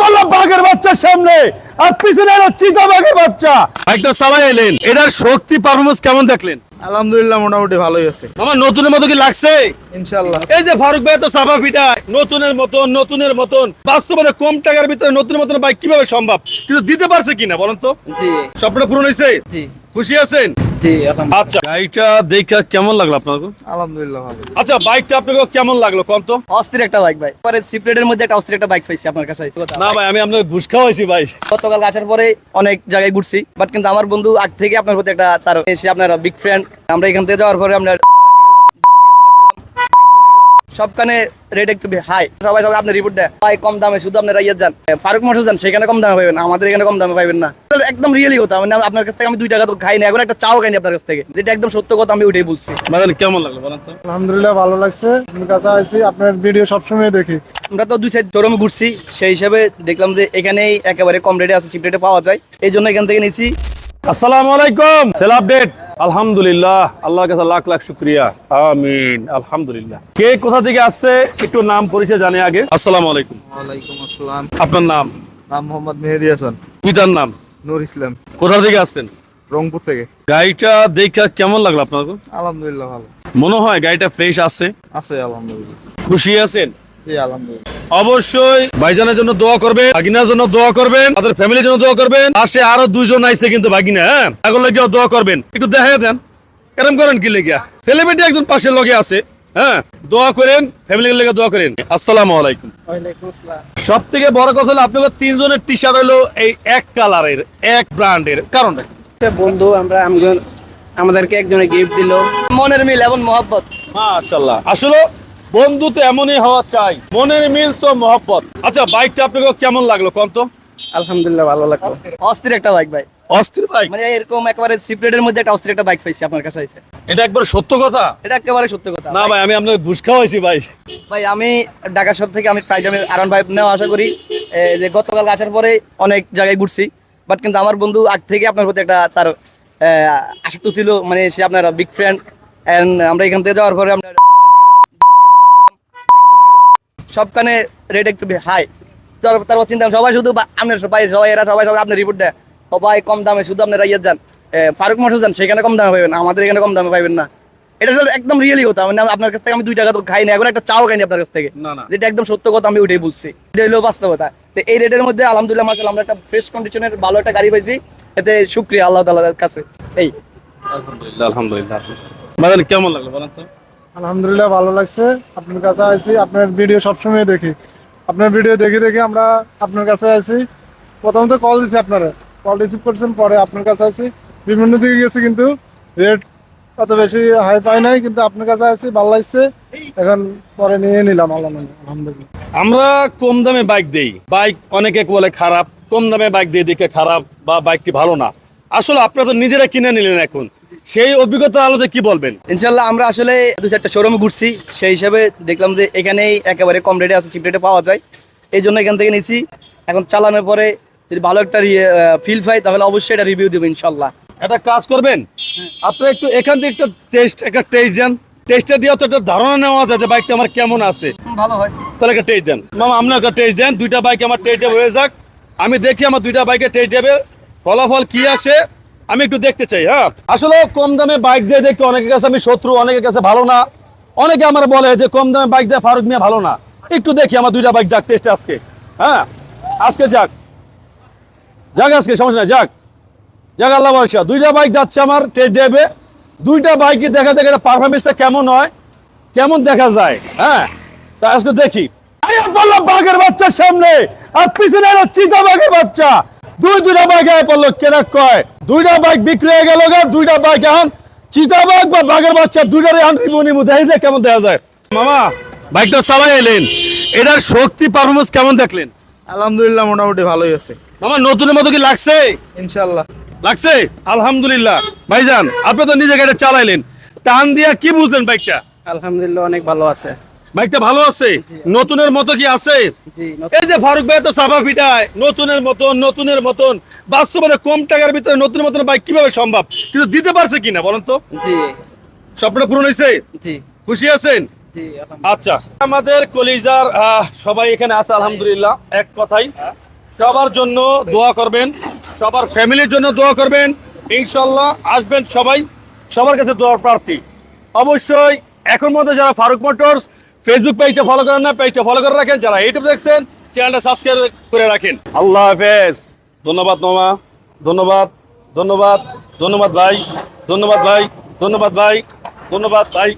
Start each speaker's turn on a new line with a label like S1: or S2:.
S1: পারল বাঘের বাচ্চার সামনে। আর পিছনে এলো চিতা বাঘের বাচ্চা। বাইকটা চালাই এলেন। এটার শক্তি পারফরমেন্স কেমন দেখলেন?
S2: আলহামদুলিল্লাহ মোটামুটি ভালোই আছে
S1: আমার নতুনের মতো কি লাগছে?
S2: ইনশাল্লাহ
S1: এই যে ফারুক ভাই তো সাফা পিটায়। নতুনের মতন নতুনের মতন। বাস্তবে কম টাকার ভিতরে নতুনের মতন বাইক কীভাবে সম্ভব? কিন্তু দিতে পারছে কিনা বলেন তো?
S3: জি।
S1: স্বপ্নটা পূরণ হয়েছে
S3: জি।
S1: খুশি আছেন?
S3: জি
S1: আচ্ছা গাড়িটা দেখা কেমন লাগল আপনার
S2: আলহামদুলিল্লাহ ভালো।
S1: আচ্ছা বাইকটা আপনাকে কেমন লাগল কম তো?
S3: অস্থির একটা বাইক ভাই। পরে সিপ্রেটের মধ্যে একটা অস্থির একটা বাইক পাইছি আপনার কাছে
S1: না ভাই আমি আপনার ঘুষ খাওয়াইছি ভাই।
S3: গতকাল আসার পরে অনেক জায়গায় ঘুরছি বাট কিন্তু আমার বন্ধু আগ থেকে আপনার প্রতি একটা তার এসে আপনার বিগ ফ্রেন্ড আমরা এখান থেকে যাওয়ার পরে আমরা সবখানে রেট একটু হাই সবাই সবাই আপনার রিপোর্ট দেয়। ভাই কম দামে শুধু আপনারা ইয়ে যান ফারুক মোটর যান সেখানে কম দামে পাবেন আমাদের এখানে কম দামে পাবেন না। একদম রিয়েলি কথা। মানে আপনার কাছ থেকে আমি দুই টাকা তো খাই না এখন একটা চাও খাইনি আপনার কাছ থেকে। যেটা একদম সত্য কথা আমি উঠেই বলছি।
S1: মানে কেমন লাগল বলেন তো?
S2: আলহামদুলিল্লাহ ভালো লাগছে। আপনার কাছে আইছি আপনার ভিডিও সবসময় দেখি।
S3: আমরা তো দুই সাইড শোরুমে ঘুরছি। সেই হিসাবে দেখলাম যে এখানেই একেবারে কম রেটে আছে চিপ রেটে পাওয়া যায়। এই জন্য এখান থেকে নিয়েছি।
S1: আসসালামু আলাইকুম। সেল আপডেট আলহামদুলিল্লাহ আল্লাহর কাছে লাখ লাখ শুক্রিয়া। আমিন আলহামদুলিল্লাহ। কে কোথা থেকে আসছে? একটু নাম পরিচয় জানে আগে। আসসালামু আলাইকুম।
S2: ওয়ালাইকুম আসসালাম।
S1: আপনার নাম?
S2: নাম মোহাম্মদ মেহেদি হাসান।
S1: পিতার নাম?
S2: নূর ইসলাম।
S1: কোথা থেকে আসছেন?
S2: রংপুর থেকে।
S1: গাড়িটা দেখা কেমন লাগল আপনার
S2: আলহামদুলিল্লাহ ভালো।
S1: মনে হয় গাড়িটা ফ্রেশ আছে।
S2: আছে আলহামদুলিল্লাহ।
S1: খুশি আছেন? অবশ্যই ভাইজানের জন্য দোয়া করবেন ভাগিনার জন্য দোয়া করবেন তাদের ফ্যামিলির জন্য দোয়া করবেন। পাশে আরও দুইজন আইছে কিন্তু ভাগিনা হ্যাঁ? এখন লগিয়া দোয়া করবেন। একটু দেখা দেন এরম করেন কি লেগিয়া? সেলিব্রিটি একজন পাশের লগে আছে হ্যাঁ? দোয়া করেন ফ্যামিলির লেগে দোয়া করেন। আসসালামু আলাইকুম। সব থেকে বড় কথা হলো আপনাদের তিনজনের টি শার্ট হলো এই এক কালারের এক ব্র্যান্ডের কারণটা
S4: বন্ধু আমরা আমাদেরকে একজনে গিফট দিল।
S3: মনের মিল এবং মহব্বত।
S1: মাশাআল্লাহ। আসলে বন্ধু তো এমনই হওয়া চাই। মনের মিল তো মহব্বত। আচ্ছা বাইকটা আপনাকে কেমন লাগল কোন তো
S4: আলহামদুলিল্লাহ ভালো লাগল।
S3: অস্থির একটা বাইক ভাই।
S1: অস্থির বাইক?
S3: মানে এরকম একেবারে সিপ্রেটের মধ্যে একটা অস্থির একটা বাইক পাইছি আপনার কাছে আইছে।
S1: এটা একবার সত্য কথা?
S3: এটা একেবারে সত্য কথা।
S1: না ভাই আমি আপনার ঘুষ খাওয়াইছি ভাই।
S3: ভাই আমি ঢাকা শহর থেকে আমি প্রায় আমি আরান ভাই নেওয়া আশা করি। যে গতকাল আসার পরে অনেক জায়গায় ঘুরছি। বাট কিন্তু আমার বন্ধু আগ থেকে আপনার প্রতি একটা তার আসক্ত ছিল। মানে সে আপনার বিগ ফ্রেন্ড এন্ড আমরা এখান থেকে যাওয়ার পরে আমরা সবখানে রেট একটু হাই তারপর চিন্তা সবাই শুধু আপনার সবাই সবাই এরা সবাই সবাই আপনার রিপোর্ট দেয়। সবাই কম দামে শুধু আপনারা ইয়ে যান। ফারুক মোটর যান সেখানে কম দামে পাবেন আমাদের এখানে কম দামে পাবেন না। এটা হলো একদম রিয়েলি কথা মানে আপনার কাছ থেকে আমি দুই টাকা তো খাই না এখন একটা চাও খাইনি আপনার কাছ থেকে। যেটা একদম সত্য কথা আমি উঠেই বলছি। এটা হলো বাস্তবতা। তো এই রেটের মধ্যে আলহামদুলিল্লাহ মাসাল আমরা একটা ফ্রেশ কন্ডিশনের ভালো একটা গাড়ি পাইছি। এতে শুক্রিয়া আল্লাহ তালার কাছে। এই।
S1: আলহামদুলিল্লাহ আলহামদুলিল্লাহ। মানে কেমন লাগল বলেন তো?
S2: আলহামদুলিল্লাহ ভালো লাগছে। আপনার কাছে আইছি, আপনার ভিডিও সবসময় দেখি। আপনার ভিডিও দেখে দেখে আমরা আপনার কাছে আইছি। প্রথমত কল দিছি আপনারা। কল রিসিভ করছেন, পরে আপনার কাছে আইছি। বিভিন্ন দিকে গেছি কিন্তু রেট অত বেশি হাই পাই নাই, কিন্তু আপনার কাছে আইছি, ভালো লাগছে। এখন পরে নিয়ে নিলাম আলহামদুলিল্লাহ।
S1: আমরা কম দামে বাইক দেই। বাইক অনেকে বলে খারাপ, কম দামে বাইক দিয়ে দেখে খারাপ বা বাইকটি ভালো না। আসলে আপনারা তো নিজেরা কিনে নিলেন এখন। সেই অভিজ্ঞতা আলোতে কি বলবেন?
S3: ইনশাল্লাহ আমরা আসলে দু চারটা শোরুম ঘুরছি। সেই হিসাবে দেখলাম যে এখানেই একেবারে কম রেটে আছে চিপ রেটে পাওয়া যায়। এই জন্য এখান থেকে নিয়েছি এখন চালানোর পরে যদি ভালো একটা ফিল পাই তাহলে অবশ্যই এটা রিভিউ দেবো ইনশাল্লাহ
S1: একটা কাজ করবেন? আপনারা একটু এখান থেকে একটা টেস্ট একটা টেস্ট দেন। টেস্টটা দিয়ে তো একটা ধারণা নেওয়া যায় যে বাইকটা আমার কেমন আছে।
S3: ভালো হয়।
S1: তাহলে একটা টেস্ট দেন। মামা আপনার একটা টেস্ট দেন। দুইটা বাইক আমার টেস্ট হয়ে যাক। আমি দেখি আমার দুইটা বাইকে টেস্ট দেবে। ফলাফল কি আছে? আমি একটু দেখতে চাই হ্যাঁ? আসলে কম দামে বাইক দিয়ে দেখতে অনেকের কাছে আমি শত্রু, অনেকের কাছে ভালো না। অনেকে আমার বলে যে কম দামে বাইক দিয়ে ফারুক মিয়া ভালো না। একটু দেখি, আমার দুইটা বাইক যাক টেস্ট আজকে। হ্যাঁ? আজকে যাক। যাক আজকে, সমস্যা নাই, যাক। যাক আল্লাহ বর্ষা দুইটা বাইক যাচ্ছে আমার টেস্ট ড্রাইভে দুইটা বাইকে দেখা দেখে পারফরমেন্সটা কেমন হয়, কেমন দেখা যায় হ্যাঁ? তা আজকে দেখি। পড়ল বাঘের বাচ্চার সামনে, আর পিছনে চিতা বাঘের বাচ্চা। দুই দুটা বাইক পড়ল কেনা কয়। দুইটা বাইক বিক্রি হয়ে গেল গা দুইটা বাইক এখন। চিতা বাঘ বা বাঘের বাচ্চা দুইটারই এখন রিমু নিমু দেখি যে কেমন দেখা যায়। মামা বাইকটা চালাই এলেন। এটার শক্তি পারফরমেন্স কেমন দেখলেন?
S2: আলহামদুলিল্লাহ মোটামুটি ভালোই আছে।
S1: মামা নতুনের মতো কি লাগছে?
S2: ইনশাল্লাহ
S1: লাগছে? আলহামদুলিল্লাহ। ভাইজান আপনি তো নিজে গাড়ি চালাইলেন। টান দিয়া কি বুঝলেন বাইকটা
S4: আলহামদুলিল্লাহ অনেক ভালো আছে।
S1: বাইকটা ভালো আছে? নতুনের মতো কি আছে? এই যে ফারুক ভাই তো সাফা পিটায় নতুনের মতন নতুনের মতন। বাস্তবে কম টাকার ভিতরে নতুন মতন বাইক কীভাবে সম্ভব? কিন্তু দিতে পারছে কিনা বলেন তো?
S4: জি।
S1: স্বপ্নটা পূরণ হয়েছে
S4: জি।
S1: খুশি আছেন? আচ্ছা আমাদের কলিজার সবাই এখানে আছে আলহামদুলিল্লাহ এক কথাই। সবার জন্য দোয়া করবেন সবার ফ্যামিলির জন্য দোয়া করবেন। ইনশাল্লাহ আসবেন সবাই সবার কাছে দোয়ার প্রার্থী। অবশ্যই এখন মধ্যে যারা ফারুক মোটরস ফেসবুক পেজটা ফলো করেন না পেজটা ফলো করে রাখেন। যারা ইউটিউব দেখছেন চ্যানেলটা সাবস্ক্রাইব করে রাখেন। আল্লাহ হাফেজ। ধন্যবাদ, মামা। ধন্যবাদ ধন্যবাদ ধন্যবাদ, ভাই। ধন্যবাদ ভাই। ধন্যবাদ ভাই। ধন্যবাদ, ভাই।